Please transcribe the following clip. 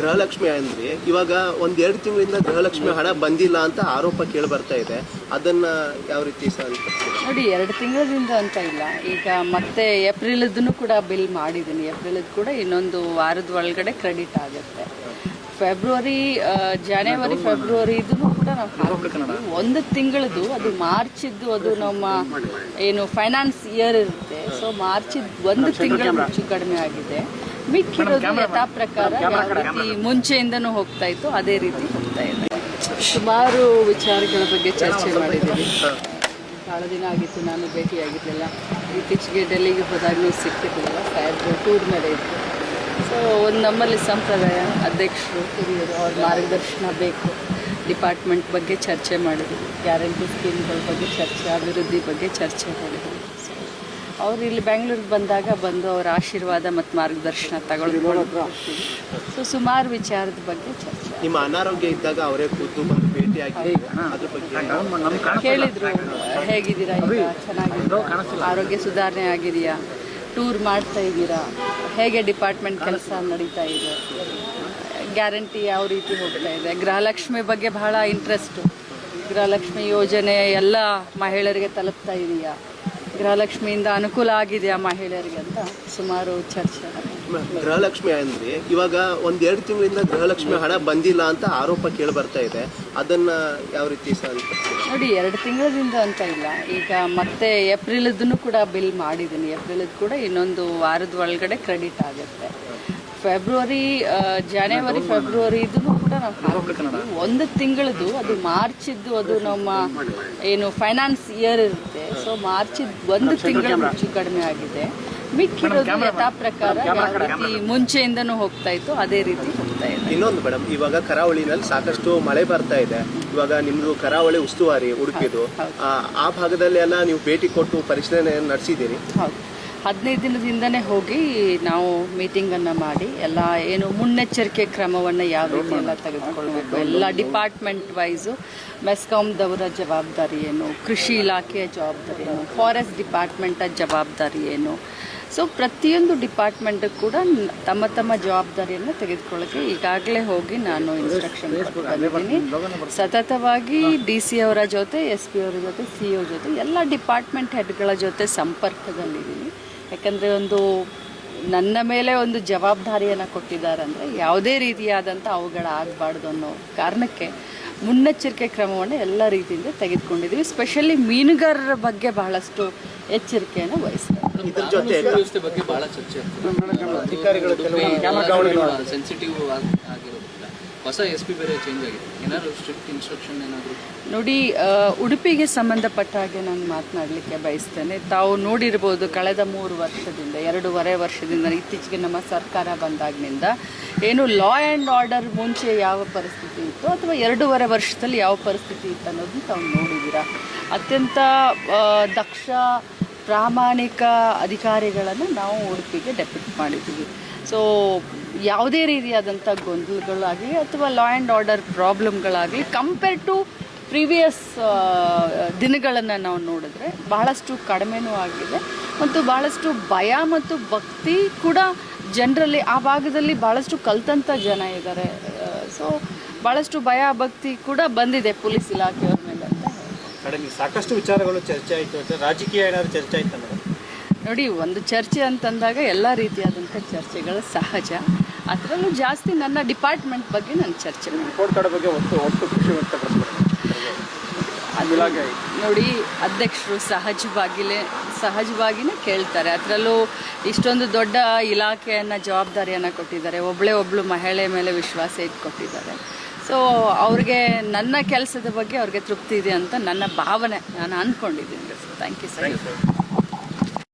ಗೃಹಲಕ್ಷ್ಮಿ ಅಂದ್ರೆ ಇವಾಗ ಒಂದ್ ಎರಡು ತಿಂಗಳಿಂದ ಗೃಹಲಕ್ಷ್ಮಿ ಹಣ ಬಂದಿಲ್ಲ ಅಂತ ಆರೋಪ ಕೇಳಿ ಬರ್ತಾ ಇದೆ. ಅದನ್ನ ಯಾವ ರೀತಿ ಸರ್ ನೋಡಿ ಎರಡು ತಿಂಗಳಿಂದ ಅಂತ ಇಲ್ಲ. ಈಗ ಮತ್ತೆ ಏಪ್ರಿಲದನ್ನು ಕೂಡ ಬಿಲ್ ಮಾಡಿದ್ದೀನಿ. ಏಪ್ರಿಲದ್ದು ಕೂಡ ಇನ್ನೊಂದು ವಾರದ ಒಳಗಡೆ ಕ್ರೆಡಿಟ್ ಆಗುತ್ತೆ. ಫೆಬ್ರವರಿ ಜನವರಿ ಫೆಬ್ರವರಿ ಇದನ್ನು ಕೂಡ ನಾವು. ಒಂದು ತಿಂಗಳದು ಅದು ಮಾರ್ಚಿದ್ದು ಅದು ನಮ್ಮ ಏನು ಫೈನಾನ್ಸ್ ಇಯರ್ ಇರುತ್ತೆ. ಸೊ ಮಾರ್ಚಿದ್ ಒಂದು ತಿಂಗಳು ಹೆಚ್ಚು ಕಡಿಮೆ ಆಗಿದೆ. ಮಿಕ್ಕಿರೋದು ಯಥಾ ಪ್ರಕಾರ ಯಾವ ರೀತಿ ಮುಂಚೆಯಿಂದನೂ ಹೋಗ್ತಾ ಇತ್ತು ಅದೇ ರೀತಿ ಹೋಗ್ತಾ ಇದೆ. ಸುಮಾರು ವಿಚಾರಗಳ ಬಗ್ಗೆ ಚರ್ಚೆ ಮಾಡಿದ್ದೀನಿ ಭಾಳ ದಿನ ಆಗಿತ್ತು ನಾನು ಭೇಟಿಯಾಗಿರಲಿಲ್ಲ. ಇತ್ತೀಚೆಗೆ ಡೆಲ್ಲಿಗೆ ಹೋದಾಗಲೂ ಸಿಕ್ಕಿರಲಿಲ್ಲ ಸಾಹೇಬ್ರು ಟೂರ್ ಮೇಲೆ ಇತ್ತು. ಸೊ ಒಂದು ನಮ್ಮಲ್ಲಿ ಸಂಪ್ರದಾಯ ಅಧ್ಯಕ್ಷರು ಹಿರಿಯರು ಅವ್ರ ಮಾರ್ಗದರ್ಶನ ಬೇಕು. ಡಿಪಾರ್ಟ್ಮೆಂಟ್ ಬಗ್ಗೆ ಚರ್ಚೆ ಮಾಡಿದ್ವಿ. ಗ್ಯಾರಂಟಿ ಸ್ಕೀಮ್ಗಳ ಬಗ್ಗೆ ಚರ್ಚೆ ಅಭಿವೃದ್ಧಿ ಬಗ್ಗೆ ಚರ್ಚೆ ಮಾಡಿದ್ವಿ. ಅವ್ರು ಇಲ್ಲಿ ಬೆಂಗಳೂರಿಗೆ ಬಂದಾಗ ಬಂದು ಅವರ ಆಶೀರ್ವಾದ ಮತ್ತು ಮಾರ್ಗದರ್ಶನ ತಗೊಳ್ಳೋದು ಸೊ ಸುಮಾರು ವಿಚಾರದ ಬಗ್ಗೆ ಚರ್ಚೆ ನಿಮ್ಮ ಅನಾರೋಗ್ಯ ಇದ್ದಾಗ ಅವರೇ ಕೂತು ಬಂದು ಭೇಟಿಯಾಗಿ ಅದ್ರ ಬಗ್ಗೆ ಕೇಳಿದ್ರು ಹೇಗಿದ್ದೀರಾ ಈಗ? ಚೆನ್ನಾಗಿದ್ದೀರಾ? ಆರೋಗ್ಯ ಸುಧಾರಣೆ ಆಗಿದೆಯಾ? ಟೂರ್ ಮಾಡ್ತಾ ಇದ್ದೀರಾ? ಹೇಗೆ ಡಿಪಾರ್ಟ್ಮೆಂಟ್ ಕೆಲಸ ನಡೀತಾ ಇದೆ? ಗ್ಯಾರಂಟಿ ಯಾವ ರೀತಿ ಹೋಗ್ತಾ ಇದೆ? ಗೃಹಲಕ್ಷ್ಮಿ ಬಗ್ಗೆ ಬಹಳ ಇಂಟ್ರೆಸ್ಟು ಗೃಹಲಕ್ಷ್ಮಿ ಯೋಜನೆ ಎಲ್ಲ ಮಹಿಳೆಯರಿಗೆ ತಲುಪ್ತಾ ಇದೆಯಾ? ಗೃಹಲಕ್ಷ್ಮಿಯಿಂದ ಅನುಕೂಲ ಆಗಿದೆಯಾ ಮಹಿಳೆಯರಿಗೆ ಅಂತ ಸುಮಾರು ಚರ್ಚೆ. ಆಗಿದೆ. ಗೃಹಲಕ್ಷ್ಮಿ ಅಂದ್ರೆ ಇವಾಗ ಒಂದ್ ಎರಡು ತಿಂಗಳಿಂದ ಗೃಹಲಕ್ಷ್ಮಿ ಹಣ ಬಂದಿಲ್ಲ ಅಂತ ಆರೋಪ ಕೇಳಿ ಬರ್ತಾ ಇದೆ. ಅದನ್ನ ಯಾವ ರೀತಿ ನೋಡಿ ಎರಡು ತಿಂಗಳಿಂದ ಅಂತ ಇಲ್ಲ. ಈಗ ಮತ್ತೆ ಏಪ್ರಿಲದನ್ನು ಕೂಡ ಬಿಲ್ ಮಾಡಿದ್ದೀನಿ. ಏಪ್ರಿಲದ್ ಕೂಡ ಇನ್ನೊಂದು ವಾರದ ಒಳಗಡೆ ಕ್ರೆಡಿಟ್ ಆಗುತ್ತೆ. ಫೆಬ್ರವರಿ ಜಾನವರಿ ಜನವರಿ ಫೆಬ್ರವರಿ ಇದನ್ನು ಕೂಡ ನಾವು. ಒಂದು ತಿಂಗಳದು ಅದು ಮಾರ್ಚಿದ್ದು ಅದು ನಮ್ಮ ಏನು ಫೈನಾನ್ಸ್ ಇಯರ್ ಇರುತ್ತೆ. ಸೊ ಮಾರ್ಚ್ ಒಂದು ತಿಂಗಳ ಹೆಚ್ಚು ಕಡಿಮೆ ಆಗಿದೆ. ಮಿಕ್ಕಿರೋದು ಯಥಾ ಪ್ರಕಾರ ರೀತಿ ಮುಂಚೆಯಿಂದನೂ ಹೋಗ್ತಾ ಇತ್ತು ಅದೇ ರೀತಿ ಹೋಗ್ತಾ ಇದೆ. ಇನ್ನೊಂದು ಮೇಡಮ್ ಇವಾಗ ಕರಾವಳಿನಲ್ಲಿ ಸಾಕಷ್ಟು ಮಳೆ ಬರ್ತಾ ಇದೆ. ಇವಾಗ ನಿಮ್ದು ಕರಾವಳಿ ಉಸ್ತುವಾರಿ ಉಡುಪಿದು. ಆ, ಭಾಗದಲ್ಲಿ ಎಲ್ಲ ನೀವು ಭೇಟಿ ಕೊಟ್ಟು ಪರಿಶೀಲನೆ ನಡೆಸಿದ್ದೀರಿ. ಹದಿನೈದು ದಿನದಿಂದನೇ ಹೋಗಿ ನಾವು ಮೀಟಿಂಗನ್ನು ಮಾಡಿ ಎಲ್ಲ ಏನು ಮುನ್ನೆಚ್ಚರಿಕೆ ಕ್ರಮವನ್ನು ಯಾವ ರೀತಿ ಎಲ್ಲ ತೆಗೆದುಕೊಳ್ಬೇಕು. ಎಲ್ಲ ಡಿಪಾರ್ಟ್ಮೆಂಟ್ ವೈಸು ಮೆಸ್ಕಾಮ್ದವರ ಜವಾಬ್ದಾರಿ ಏನು ಕೃಷಿ ಇಲಾಖೆಯ ಜವಾಬ್ದಾರಿ ಏನು ಫಾರೆಸ್ಟ್ ಡಿಪಾರ್ಟ್ಮೆಂಟ ಜವಾಬ್ದಾರಿ ಏನು ಸೊ ಪ್ರತಿಯೊಂದು ಡಿಪಾರ್ಟ್ಮೆಂಟ್ ಕೂಡ ತಮ್ಮ ತಮ್ಮ ಜವಾಬ್ದಾರಿಯನ್ನು ತೆಗೆದುಕೊಳ್ಳಕ್ಕೆ ಈಗಾಗಲೇ ಹೋಗಿ ನಾನು ಇನ್ಸ್ಟ್ರಕ್ಷನ್ ಬಂದಿದ್ದೀನಿ. ಸತತವಾಗಿ ಡಿ ಸಿ ಅವರ ಜೊತೆ ಎಸ್ ಪಿ ಅವರ ಜೊತೆ ಸಿ ಒ ಜೊತೆ ಎಲ್ಲ ಡಿಪಾರ್ಟ್ಮೆಂಟ್ ಹೆಡ್ಗಳ ಜೊತೆ ಸಂಪರ್ಕದಲ್ಲಿದ್ದೀನಿ. ಯಾಕಂದರೆ ಒಂದು ನನ್ನ ಮೇಲೆ ಒಂದು ಜವಾಬ್ದಾರಿಯನ್ನು ಕೊಟ್ಟಿದ್ದಾರೆ ಅಂದರೆ ಯಾವುದೇ ರೀತಿಯಾದಂಥ ಅವುಗಳ ಆಗಬಾರ್ದು ಅನ್ನೋ ಕಾರಣಕ್ಕೆ ಮುನ್ನೆಚ್ಚರಿಕೆ ಕ್ರಮವನ್ನು ಎಲ್ಲ ರೀತಿಯಿಂದ ತೆಗೆದುಕೊಂಡಿದ್ದೀವಿ. ಸ್ಪೆಷಲಿ ಮೀನುಗಾರರ ಬಗ್ಗೆ ಬಹಳಷ್ಟು ಎಚ್ಚರಿಕೆಯನ್ನು ವಹಿಸ್ತಾರೆ. ಇದ್ರ ಜೊತೆ ವ್ಯವಸ್ಥೆ ಬಗ್ಗೆ ಬಹಳ ಚರ್ಚೆ ಅಧಿಕಾರಿಗಳು ಸೆನ್ಸಿಟಿವ್ ಆಗಿರೋದ್ರಿಂದ ಹೊಸ ಎಸ್ ಪಿ ಬೇರೆ ಚೇಂಜ್ ಆಗಿದೆ. ಏನಾದ್ರು ಸ್ಟ್ರಿಕ್ಟ್ ಇನ್ಸ್ಟ್ರಕ್ಷನ್ ಏನಾದ್ರು? ನೋಡಿ ಉಡುಪಿಗೆ ಸಂಬಂಧಪಟ್ಟ ಹಾಗೆ ನಾನು ಮಾತನಾಡಲಿಕ್ಕೆ ಬಯಸ್ತೇನೆ. ತಾವು ನೋಡಿರ್ಬೋದು ಕಳೆದ ಮೂರು ವರ್ಷದಿಂದ ಎರಡೂವರೆ ವರ್ಷದಿಂದ ಇತ್ತೀಚೆಗೆ ನಮ್ಮ ಸರ್ಕಾರ ಬಂದಾಗಿನಿಂದ ಏನು ಲಾ ಆ್ಯಂಡ್ ಆರ್ಡರ್ ಮುಂಚೆ ಯಾವ ಪರಿಸ್ಥಿತಿ ಇತ್ತು ಅಥವಾ ಎರಡೂವರೆ ವರ್ಷದಲ್ಲಿ ಯಾವ ಪರಿಸ್ಥಿತಿ ಇತ್ತು ಅನ್ನೋದನ್ನ ತಾವು ನೋಡಿದ್ದೀರಾ ಅತ್ಯಂತ ದಕ್ಷ ಪ್ರಾಮಾಣಿಕ ಅಧಿಕಾರಿಗಳನ್ನು ನಾವು ಉಡುಪಿಗೆ ಡೆಪ್ಯೂಟ್ ಮಾಡಿದ್ದೀವಿ. ಸೊ ಯಾವುದೇ ರೀತಿಯಾದಂಥ ಗೊಂದಲಗಳಾಗಲಿ ಅಥವಾ ಲಾ ಆ್ಯಂಡ್ ಆರ್ಡರ್ ಪ್ರಾಬ್ಲಮ್ಗಳಾಗಲಿ ಕಂಪೇರ್ ಟು ಪ್ರೀವಿಯಸ್ ದಿನಗಳನ್ನು ನಾವು ನೋಡಿದ್ರೆ ಬಹಳಷ್ಟು ಕಡಿಮೆನೂ ಆಗಿದೆ. ಮತ್ತು ಭಾಳಷ್ಟು ಭಯ ಮತ್ತು ಭಕ್ತಿ ಕೂಡ ಜನರಲ್ಲಿ ಆ ಭಾಗದಲ್ಲಿ ಭಾಳಷ್ಟು ಕಲ್ತಂಥ ಜನ ಇದ್ದಾರೆ. ಸೊ ಭಾಳಷ್ಟು ಭಯ ಭಕ್ತಿ ಕೂಡ ಬಂದಿದೆ ಪೊಲೀಸ್ ಇಲಾಖೆಯವ್ರ. ಮೇಡಮ್ ಸಾಕಷ್ಟು ವಿಚಾರಗಳು ಚರ್ಚೆ ಆಯಿತು ಅಂತ ರಾಜಕೀಯ ಏನಾದರೂ ಚರ್ಚೆ ಆಯ್ತಾ ಮೇಡಮ್? ನೋಡಿ ಒಂದು ಚರ್ಚೆ ಅಂತಂದಾಗ ಎಲ್ಲ ರೀತಿಯಾದಂಥ ಚರ್ಚೆಗಳು ಸಹಜ. ಅದರಲ್ಲೂ ಜಾಸ್ತಿ ನನ್ನ ಡಿಪಾರ್ಟ್ಮೆಂಟ್ ಬಗ್ಗೆ ನಾನು ಚರ್ಚೆ ರಿಪೋರ್ಟ್ ಕಾರ್ಡ್ ಬಗ್ಗೆ ಒಟ್ಟು ಒಟ್ಟು ಖುಷಿ ವ್ಯಕ್ತಪಡಿಸ್ಬೇಕು. ನೋಡಿ ಅಧ್ಯಕ್ಷರು ಸಹಜವಾಗಿಲೇ ಸಹಜವಾಗಿಯೇ ಕೇಳ್ತಾರೆ. ಅದರಲ್ಲೂ ಇಷ್ಟೊಂದು ದೊಡ್ಡ ಇಲಾಖೆಯನ್ನು ಜವಾಬ್ದಾರಿಯನ್ನು ಕೊಟ್ಟಿದ್ದಾರೆ. ಒಬ್ಬಳೇ ಒಬ್ಬಳು ಮಹಿಳೆ ಮೇಲೆ ವಿಶ್ವಾಸ ಇಟ್ಕೊಟ್ಟಿದ್ದಾರೆ. ಸೊ ಅವ್ರಿಗೆ ನನ್ನ ಕೆಲಸದ ಬಗ್ಗೆ ಅವ್ರಿಗೆ ತೃಪ್ತಿ ಇದೆ ಅಂತ ನನ್ನ ಭಾವನೆ ನಾನು ಅಂದ್ಕೊಂಡಿದ್ದೀನಿ. Thank you sir